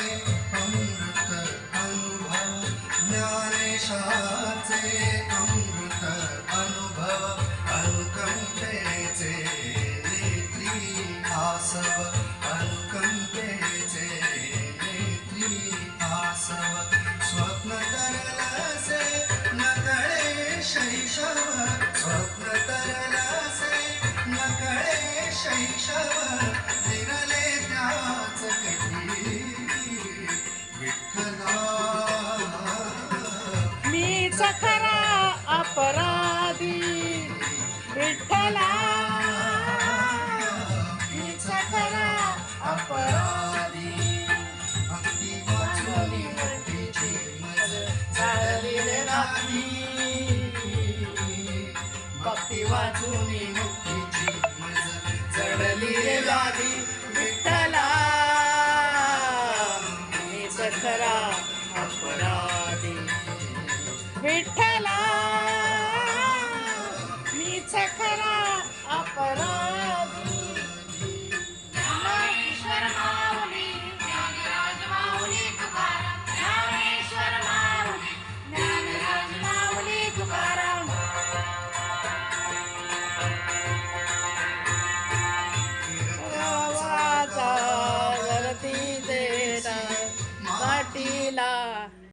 अमृत अनुभव ज्ञानेशाचे अमृत अनुभव अनुकंपेचे नेत्री आसन. खरा अपराधी विठ्ठला. मीच खरा अपराधी. भक्ती वाचोनी मुक्तीची मज चालली नाही भक्ती वाचूनी मुक्तीची मज चढली विठ्ठला. मीच खरा अपराधी विठ्ठला